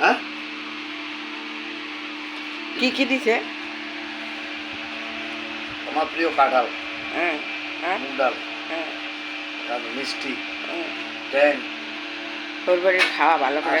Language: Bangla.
হ্যাঁ? কি কি দিছে? আমার প্রিয় কাঁঠাল। হ্যাঁ হ্যাঁ। মুগ ডাল। হ্যাঁ। মিষ্টি। হ্যাঁ। ট্যাং তোর বাড়ির খাওয়া ভালো করে